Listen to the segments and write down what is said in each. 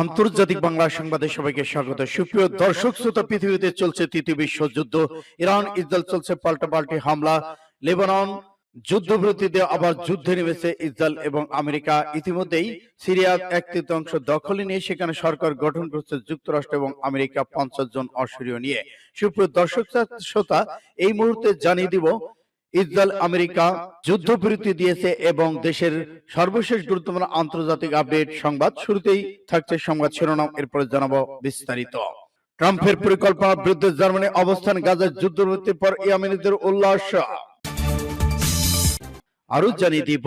আন্তর্জাতিক বাংলা সংবাদে সবাইকে স্বাগত। সুপ্রিয় দর্শক, শ্রোতা, পৃথিবীতে চলছে তৃতীয় বিশ্বযুদ্ধ ইরান, ইসরায়েল চলছে পাল্টা পাল্টি হামলা। লেবানন যুদ্ধবিরতিতে আবার যুদ্ধে নেমেছে ইসরায়েল এবং আমেরিকা। ইতিমধ্যেই সিরিয়ার এক তৃতীয়াংশ দখলে নিয়ে সেখানে সরকার গঠন করছে যুক্তরাষ্ট্র এবং আমেরিকা পঞ্চাশ জন অসুরীয় নিয়ে। সুপ্রিয় দর্শক, শ্রোতা, এই মুহূর্তে জানিয়ে দিব ইসরায়েল, আমেরিকা যুদ্ধবিরতি দিয়েছে এবং দেশের সর্বশেষ গুরুত্বপূর্ণ আন্তর্জাতিক আপডেট সংবাদ শুরুতেই থাকছে সংবাদ শিরোনাম। এরপরে জানাব বিস্তারিত। ট্রাম্পের পরিকল্পনার বিরুদ্ধে জার্মানি অবস্থান গাজার যুদ্ধবিরতির পর ইয়ামেনিদের উল্লাস। আরও জানিয়ে দিব,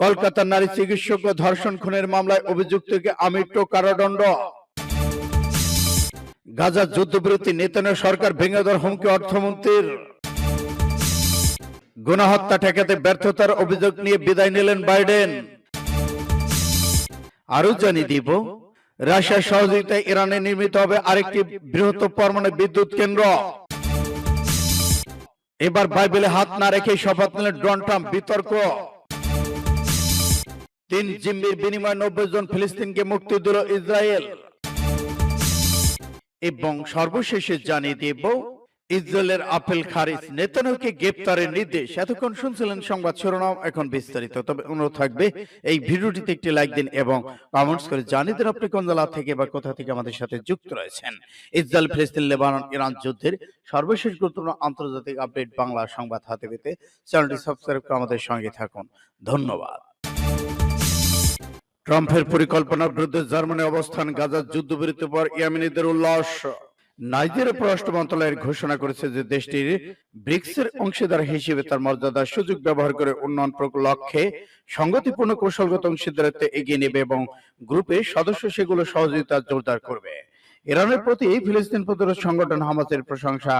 কলকাতার নারী চিকিৎসক ধর্ষণ খুনের মামলায় অভিযুক্তকে আমৃত্য কারাদণ্ড। গাজার যুদ্ধবিরতি নেতানের সরকার ভেঙে দেওয়ার হুমকি অর্থমন্ত্রীর। গণহত্যা ঠেকাতে ব্যর্থতার অভিযোগ নিয়ে বিদায় নিলেন বাইডেন। আরও জানিয়ে দিব, রাশিয়ার সহযোগিতায় ইরানে নির্মিত হবে আরেকটি বৃহত্তর পরমাণু বিদ্যুৎ কেন্দ্র। এবার বাইবেলে হাত না রেখে শপথ নিলেন ডোনাল্ড ট্রাম্প, বিতর্ক। তিন জিম্মির বিনিময়ে নব্বই জন ফিলিস্তিনকে মুক্তি দিল ইসরায়েল। এবং সর্বশেষে জানিয়ে দেব ইসরায়েলের আপেল খারিজ। নেতানুকে গ্রেপ্তারের নির্দেশ। এতক্ষণ শুনছিলেন সংবাদ শিরোনাম, এখন বিস্তারিত। তবে অনুরোধ থাকবে, এই ভিডিওটিতে একটি লাইক দিন এবং কমেন্টস করে জানিয়ে দিন আপনি কোন জেলা থেকে বা কোথা থেকে আমাদের সাথে যুক্ত রয়েছেন। ইসরায়েল, ফিলিস্তিন, লেবানন, ইরান যুদ্ধের সর্বশেষ গুরুত্বপূর্ণ আন্তর্জাতিক আপডেট বাংলা সংবাদ হাতে পেতে চ্যানেলটি সাবস্ক্রাইব করে আমাদের সঙ্গে থাকুন। ধন্যবাদ। ট্রাম্পের পরিকল্পনার বিরুদ্ধে জার্মানি অবস্থান, গাজার যুদ্ধবিরতির পর ইয়ামিনীদের উল্লাস। নাইজেরিয়া পররাষ্ট্র মন্ত্রণালয়ের ঘোষণা করেছে যে দেশটির ব্রিক্সের অংশীদার হিসেবে তার মর্যাদার সুযোগ ব্যবহার করে উন্নয়ন লক্ষ্যে সংগতিপূর্ণ কৌশলগত অংশীদারিত্ব এগিয়ে নেবে এবং গ্রুপের সদস্য সেগুলো সহযোগিতা জোরদার করবে। ইরানের প্রতি ফিলিস্তিন প্রতিরোধ সংগঠন হামাসের প্রশংসা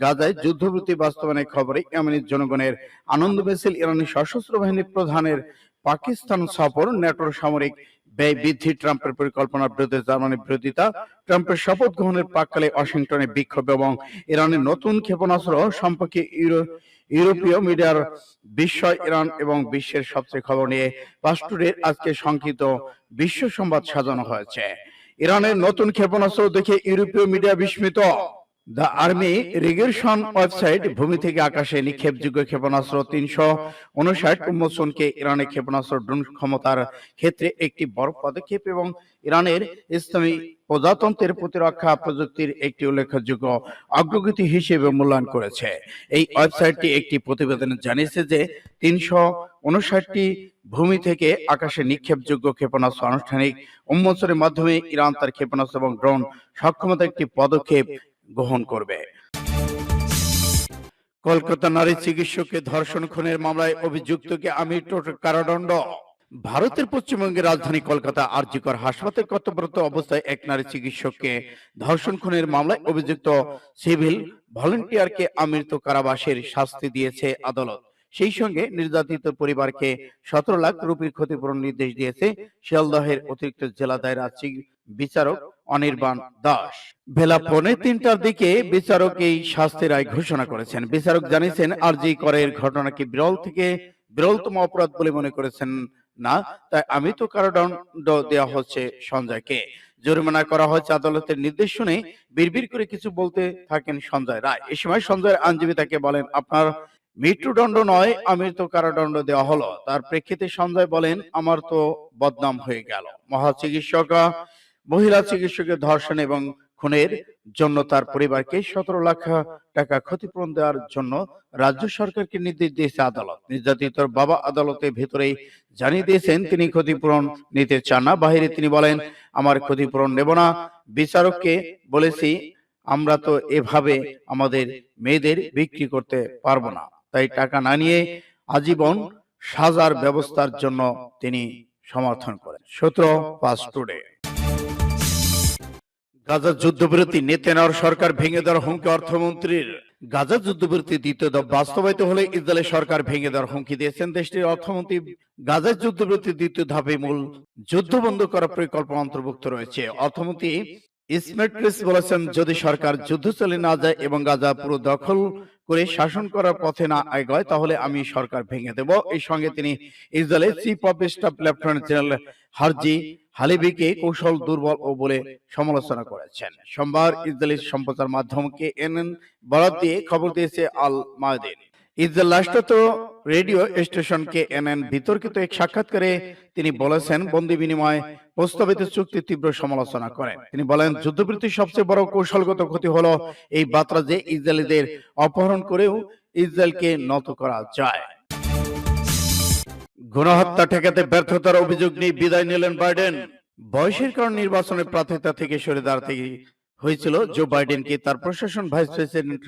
গাজায় যুদ্ধবৃত্তি বাস্তবায়নের খবরে ইয়েমেনের জনগণের আনন্দ মিছিল ইরানি সশস্ত্র বাহিনীর প্রধানের পাকিস্তান সফর ন্যাটোর সামরিক ব্যয় বৃদ্ধি, ট্রাম্পের পরিকল্পনার বিরুদ্ধে জার্মানির বিরোধিতা, ট্রাম্পের শপথ গ্রহণের প্রাককালে ওয়াশিংটনে বিক্ষোভ এবং ইরানের নতুন ক্ষেপণাস্ত্র সম্পর্কে ইউরো- ইউরোপীয় মিডিয়ার বিস্ময়, ইরান এবং বিশ্বের সবচেয়ে খবর নিয়ে পাস্টুরের আজকে সংক্ষিপ্ত বিশ্ব সংবাদ সাজানো হয়েছে। ইরানের নতুন ক্ষেপণাস্ত্র দেখে ইউরোপীয় মিডিয়া বিস্মিত। দ্য আর্মি রিগেশন ওয়েবসাইট ভূমি থেকে আকাশে নিক্ষেপযোগ্য ক্ষেপণাস্ত্র তিনশো উনষাট উন্মোচনকে ইরানের ক্ষেপণাস্ত্র ড্রোন ক্ষমতার ক্ষেত্রে একটি বড় পদক্ষেপ এবং ইরানের ইসলামী প্রজাতন্ত্রের প্রতিরক্ষা প্রযুক্তির একটি উল্লেখযোগ্য অগ্রগতি হিসেবে মূল্যায়ন করেছে। এই ওয়েবসাইটটি একটি প্রতিবেদনে জানিয়েছে যে তিনশো উনষাটটি ভূমি থেকে আকাশে নিক্ষেপযোগ্য ক্ষেপণাস্ত্র আনুষ্ঠানিক উন্মোচনের মাধ্যমে ইরান তার ক্ষেপণাস্ত্র এবং ড্রোন সক্ষমতা একটি পদক্ষেপ গ্রহণ করবে। কলকাতা নারী চিকিৎসককে ধর্ষণ খুনের মামলায় অভিযুক্তকে আমৃত্যু কারাদণ্ড। ভারতের পশ্চিমবঙ্গের রাজধানী কলকাতা আরজিকর হাসপাতালে কর্তব্যরত অবস্থায় এক নারী চিকিৎসককে ধর্ষণ খুনের মামলায় অভিযুক্ত সিভিল ভলেন্টিয়ারকে আমৃত্যু কারাবাসের শাস্তি দিয়েছে আদালত। সেই সঙ্গে নির্যাতিত পরিবারকে সতেরো লাখ রুপির ক্ষতিপূরণ নির্দেশ দিয়েছে শিয়ালদহের অতিরিক্ত জেলা দায়রা বিচারক অনির্বাণ দাস। বেলা পৌনে তিনটার দিকে বিচারক এই শাস্তির রায় ঘোষণা করেছেন। বিচারক জানিয়েছেন আরজি করের ঘটনাকে বিরল থেকে বিরলতম অপরাধ বলে মনে করেছেন না তাই আমি তো কারাদণ্ড দেওয়া হচ্ছে সঞ্জয়কে। জরিমানা করা হয়েছে আদালতের নির্দেশ শুনে বিড়বিড় করে কিছু বলতে থাকেন সঞ্জয় রায়। এ সময় সঞ্জয়ের আইনজীবী তাকে বলেন আপনার মৃত্যুদণ্ড নয় আমি তো কারাদণ্ড দেওয়া হলো। তার প্রেক্ষিতে সঞ্জয় বলেন আমার তো বদনাম হয়ে গেল। মহা চিকিৎসক মহিলা চিকিৎসকের ধর্ষণ এবং খুনের জন্য তার পরিবারকে সতেরো লাখ টাকা ক্ষতিপূরণ দেওয়ার জন্য রাজ্য সরকারকে নির্দেশ দিয়েছে আদালত। নির্যাতিতর বাবা আদালতের ভেতরেই জানিয়ে দিয়েছেন, তিনি ক্ষতিপূরণ নিতে চান না। বাহিরে তিনি বলেন, আমার ক্ষতিপূরণ নেব না। বিচারককে বলেছি, আমরা তো এভাবে আমাদের মেয়েদের বিক্রি করতে পারব না। তাই টাকা না নিয়ে আজীবন সাজার ব্যবস্থার জন্য তিনি সমর্থন করেন। সতেরো পাঁচ টুডে। গাজার যুদ্ধবিরতি নেতে নেওয়ার সরকার ভেঙে দেওয়ার হুমকি অর্থমন্ত্রীর। গাজা যুদ্ধবিরতি দ্বিতীয় ধাপ বাস্তবায়িত হলে ইসরায়েলের সরকার ভেঙে দেওয়ার হুমকি দিয়েছেন দেশটির অর্থমন্ত্রী। গাজার যুদ্ধবিরতি দ্বিতীয় ধাপে মূল যুদ্ধ বন্ধ করার পরিকল্পনা অন্তর্ভুক্ত রয়েছে। অর্থমন্ত্রী ইসমেট ক্রিস বলেছেন, যদি সরকার যুদ্ধ চালিয়ে না যায় এবং গাজা পুরো দখল করে শাসন করার পথে না তাহলে আমি সরকার ভেঙে দেব। এই সঙ্গে তিনি ইসরায়েলের chief of staff lieutenant general Herzi হালিবিকে কৌশল দুর্বল ও বলে সমালোচনা করেছেন। সোমবার ইসরায়েলি সম্প্রচার মাধ্যমকে এনএন বরাদ দিয়ে খবর দিয়েছে আল মায়দিন রাষ্ট্রত রেডিও স্টেশনকে এনএন বিতর্কিত এক সাক্ষাৎকারে তিনি বলেছেন, বন্দি বিনিময় প্রস্তাবিত চুক্তি তীব্র সমালোচনা করেন তিনি বলেন যুদ্ধবৃত্তির সবচেয়ে বড় কৌশলগত ক্ষতি হলো এই বার্তা যে ইসরায়েলিদের অপহরণ করেও ইসরায়েলকে নত করা যায়। গণহত্যা ঠেকাতে ব্যর্থতার অভিযোগ নিয়ে বিদায় নিলেন বাইডেন। বয়সের কারণ নির্বাচনে প্রার্থিতা থেকে সরে দাঁড়াতে হয়েছিল জো বাইডেনকে। তার প্রশাসন ভাইস প্রেসিডেন্ট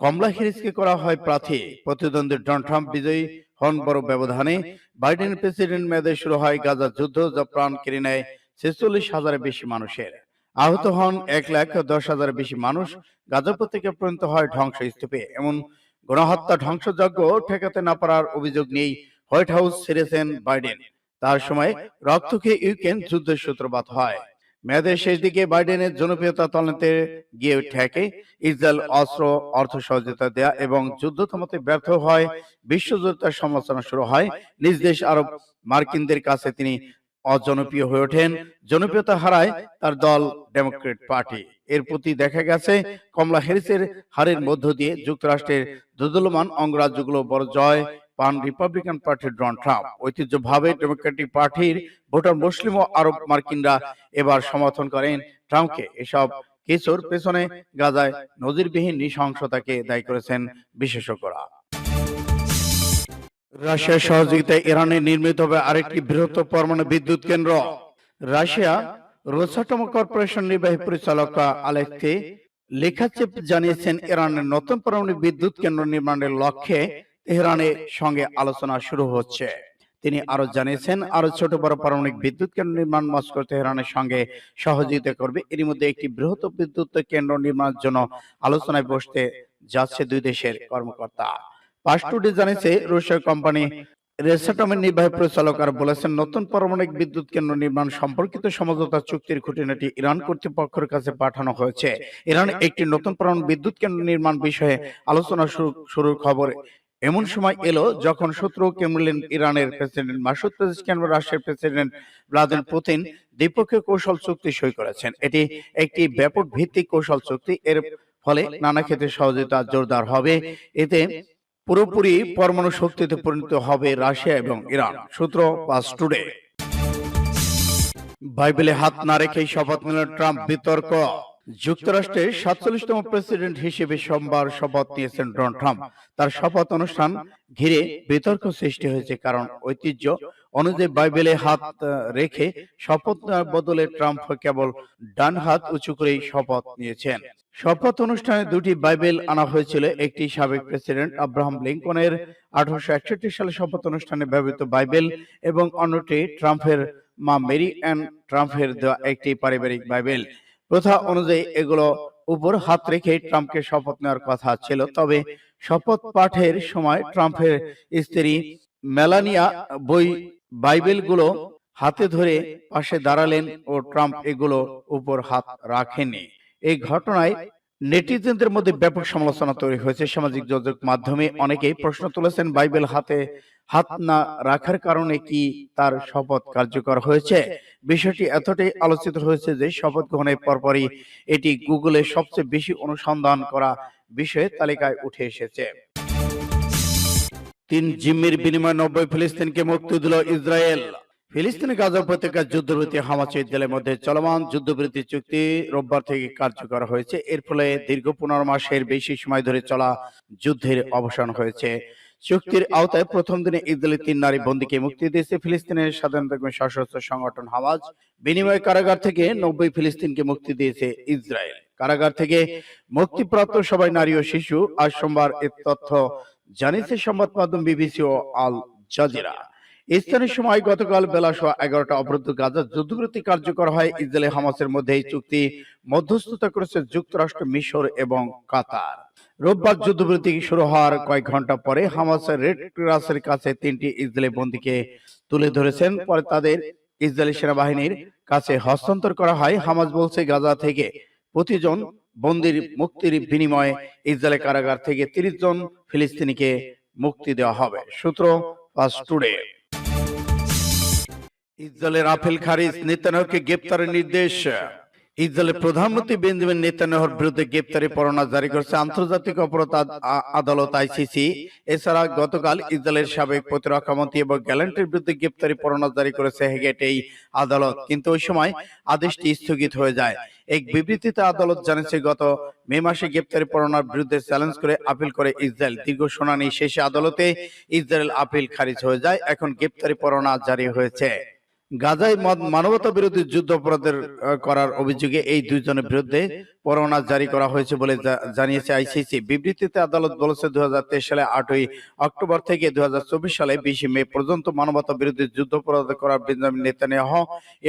কমলা হ্যারিসকে করা হয় প্রার্থী। প্রতিদ্বন্দ্বী ডোনাল্ড ট্রাম্প বিজয়ী হন বড় ব্যবধানে। বাইডেন প্রেসিডেন্ট মেয়াদে শুরু হয় গাজা যুদ্ধ, যা প্রাণ কেড়ে নেয় ছেচল্লিশ হাজারের বেশি মানুষের। আহত হন এক লাখ দশ হাজারের বেশি মানুষ। গাজা উপত্যকা পর্যন্ত হয় ধ্বংস ধ্বংসস্তূপে। এমন গণহত্যা ধ্বংসযজ্ঞ ঠেকাতে না পারার অভিযোগ নিয়েই হোয়াইট হাউস ছেড়েছেন বাইডেন। তার সময় রক্তকে ইউক্রেন যুদ্ধের সূত্রপাত হয়। মেয়াদের শেষ দিকে বাইডেনের জনপ্রিয়তা তলানিতে গিয়ে ঠেকে। ইসরায়েল অস্ত্র অর্থ সহযোগিতা দেয়া এবং যুদ্ধ থামাতে ব্যর্থ হয়। বিশ্বজুড়ে তার সমালোচনা শুরু হয়। নিজ দেশ আরব মার্কিনদের কাছে তিনি অজনপ্রিয় হয়ে ওঠেন। জনপ্রিয়তা হারায় তার দল ডেমোক্রেট পার্টি। এর প্রতি দেখা গেছে কমলা হ্যারিসের হারের মধ্য দিয়ে যুক্তরাষ্ট্রের দুদলমান অঙ্গরাজ্যগুলো বড় জয় পান রিপাবলিকান পার্টির ডোনাল্ড ট্রাম্প ঐতিহ্যভাবে ডেমোক্রেটিক পার্টির ভোটার মুসলিম ও আরব মার্কিনরা এবার সমর্থন করেন ট্রাম্পকে এসব কিছুর পেছনে গাজায় নজিরবিহীন নৃশংসতাকে দায়ী করেছেন বিশেষজ্ঞরা। রাশিয়ার সহযোগিতায় ইরানে নির্মিত হবে আরেকটি বৃহত্তর পরমাণু বিদ্যুৎ কেন্দ্র। রাশিয়া রোসাটম কর্পোরেশন নির্বাহী পরিচালক আলেক্সি লেখাচেপ জানিয়েছেন, ইরানের নতুন পরমাণু বিদ্যুৎ কেন্দ্র নির্মাণের লক্ষ্যে তেহরানের সঙ্গে আলোচনা শুরু হচ্ছে। তিনি আরও জানিয়েছেন, আরও ছোট বড় পারমাণবিক বিদ্যুৎ কেন্দ্র নির্মাণ মস্কো তেহরানের সঙ্গে সহযোগিতা করবে। এর মধ্যে একটি বৃহৎ বিদ্যুৎ কেন্দ্র নির্মাণের জন্য আলোচনায় বসতে যাচ্ছে দুই দেশের কর্মকর্তা। পাস টুডে জানিয়েছে রুশিয়ার কোম্পানি রেসাটমের নির্বাহী পরিচালক আর বলেছেন, নতুন পারমাণবিক বিদ্যুৎ কেন্দ্র নির্মাণ সম্পর্কিত সমঝোতা চুক্তির খুঁটিনাটি ইরান কর্তৃপক্ষের কাছে পাঠানো হয়েছে। ইরান একটি নতুন পারমাণবিক বিদ্যুৎ কেন্দ্র নির্মাণ বিষয়ে আলোচনা শুরু- শুরুর খবর এমন সময় এলো যখন শত্রু কেমলিন ইরানের প্রেসিডেন্ট মাসুদ পেজিশকিয়ান রাশিয়ার প্রেসিডেন্ট ভ্লাদিমির পুতিন দ্বিপক্ষীয় কৌশল চুক্তি সই করেছেন। এটি একটি ব্যাপক ভিত্তিক কৌশল চুক্তি। এর ফলে নানা ক্ষেত্রে সহযোগিতা জোরদার হবে। এতে পুরোপুরি পরমাণু শক্তিতে পরিণত হবে রাশিয়া এবং ইরান। সূত্র পাস টুডে। বাইবেলে হাত না রেখেই শপথ নিলেন ট্রাম্প বিতর্ক। যুক্তরাষ্ট্রের সাতচল্লিশতম প্রেসিডেন্ট হিসেবে সোমবার শপথ নিয়েছেন ডোনাল্ড ট্রাম্প। তার শপথ অনুষ্ঠান ঘিরে বিতর্ক সৃষ্টি হয়েছে, কারণ ঐতিহ্য অনুযায়ী বাইবেলে হাত রেখে শপথ নেওয়ার বদলে ট্রাম্প কেবল ডান হাত উঁচু করেই শপথ নিয়েছেন। শপথ অনুষ্ঠানে দুটি বাইবেল আনা হয়েছিল, একটি সাবেক প্রেসিডেন্ট আব্রাহাম লিঙ্কনের আঠারোশো একষট্টি সালে শপথ অনুষ্ঠানে ব্যবহৃত বাইবেল এবং অন্যটি ট্রাম্পের মা মেরি অ্যান ট্রাম্পের দেওয়া একটি পারিবারিক বাইবেল। প্রথা অনুযায়ী এগুলো উপর হাত রেখে ট্রাম্পকে শপথ নেওয়ার কথা ছিল। তবে শপথ পাঠের সময় ট্রাম্পের স্ত্রী মেলানিয়া বই বাইবেলগুলো হাতে ধরে পাশে দাঁড়ালেন ও ট্রাম্প এগুলো উপর হাত রাখেনি এই ঘটনায় নেটিজেনদের মধ্যে ব্যাপক সমালোচনা তৈরি হয়েছে। সামাজিক যোগাযোগ মাধ্যমে অনেকেই প্রশ্ন তুলেছেন, বাইবেল হাতে হাত না রাখার কারণে কি তার শপথ কার্যকর হয়েছে? বিষয়টি এতটাই আলোচিত হয়েছে যে শপথ গ্রহণের পরপরই এটি গুগলে সবচেয়ে বেশি অনুসন্ধান করা বিষয়ে তালিকায় উঠে এসেছে। তিন জিম্মির বিনিময়ে নব্বই ফিলিস্তিনকে মুক্তি দিল ইসরায়েল। ফিলিস্তিনি গাজা উপত্যকার যুদ্ধবিরতি হামাস ইসরায়েলের মধ্যে চলমান যুদ্ধবিরতি চুক্তি রোববার থেকে কার্যকর হয়েছে। এর ফলে দীর্ঘ পনেরো মাসের বেশি সময় ধরে চলা যুদ্ধের অবসান হয়েছে। চুক্তির আওতায় প্রথম দিনে ইসরায়েলের তিন নারী বন্দীকে মুক্তি দিয়েছে ফিলিস্তিনের স্বাধীনতা সশস্ত্র সংগঠন হামাজ বিনিময় কারাগার থেকে নব্বই ফিলিস্তিনকে মুক্তি দিয়েছে ইসরায়েল। কারাগার থেকে মুক্তিপ্রাপ্ত সবাই নারী ও শিশু। আজ সোমবার এ তথ্য জানিয়েছে সংবাদ মাধ্যম বিবিসি ও আল জাজিরা। স্থানীয় সময় গতকাল বেলা সোয়া এগারোটা অবরুদ্ধ গাজা যুদ্ধবিরতি কার্যকর হয়। ইসরায়েল হামাসের মধ্যে এই চুক্তি মধ্যস্থতা করেছে যুক্তরাষ্ট্র মিশর এবং কাতার। রোববার যুদ্ধবিরতি শুরু হওয়ার কয়েক ঘণ্টা পরে হামাসের রেড ক্রসের কাছে তিনটি ইসরায়েলি বন্দীকে তুলে ধরেছেন। পরে তাদের ইসরায়েলি সেনাবাহিনীর কাছে হস্তান্তর করা হয়। হামাজ বলছে গাজা থেকে প্রতিজন বন্দির মুক্তির বিনিময়ে ইসরায়েল কারাগার থেকে তিরিশ জন ফিলিস্তিনিকে মুক্তি দেওয়া হবে। সূত্র টুডে। ইসরায়েলের আফেল খারিজ নেতানিয়াহুকে গ্রেপ্তারের নির্দেশ। ইসরায়েলের প্রধানমন্ত্রী বেঞ্জামিন নেতানিয়াহুর বিরুদ্ধে গ্রেপ্তারি পরোয়ানা জারি করেছে আন্তর্জাতিক অপরাধ আদালত, আইসিসি। এছাড়া গতকাল ইসরায়েলের সাবেক প্রতিরক্ষা মন্ত্রী এবং গ্যালেন্টের বিরুদ্ধে গ্রেপ্তারি পরোয়ানা জারি করেছে হেগেট এই আদালত। কিন্তু ওই সময় আদেশটি স্থগিত হয়ে যায়। এক বিবৃতিতে আদালত জানিয়েছে, গত মে মাসে গ্রেপ্তারি পরোয়ানার বিরুদ্ধে চ্যালেঞ্জ করে আপিল করে ইসরায়েল দীর্ঘ শুনানি শেষে আদালতে ইসরায়েল আপিল খারিজ হয়ে যায়। এখন গ্রেপ্তারি পরোয়ানা জারি হয়েছে। গাজায় মানবতা বিরোধী যুদ্ধ অপরাধের করার অভিযোগে এই দুইজনের বিরুদ্ধে জারি করা হয়েছে বলে জানিয়েছে আইসিসি। বিবৃতিতে আদালত বলেছে দু সালে আটই অক্টোবর থেকে দু সালে বিশে মে পর্যন্ত মানবতা বিরোধী যুদ্ধ অপরাধ বেঞ্জামিন নেতানিয়াহ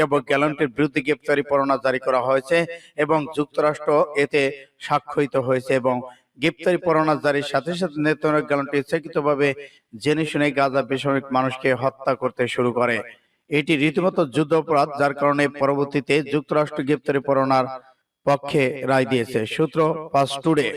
এবং গ্যালান্টের বিরুদ্ধে গ্রেপ্তারি জারি করা হয়েছে এবং যুক্তরাষ্ট্র এতে স্বাক্ষরিত হয়েছে এবং গ্রেপ্তারি পরোয়ানা জারির সাথে সাথে নেতানিয়াহু ইচ্ছাকৃতভাবে জেনে শুনে গাজা বেসামরিক মানুষকে হত্যা করতে শুরু করে। এটি রীতিমতো যুদ্ধ অপরাধ যার কারণে পরবর্তীতে যুক্তরাষ্ট্র গ্রেপ্তারি পরোয়ানার পক্ষে রায় দিয়েছে। সূত্র টুডে।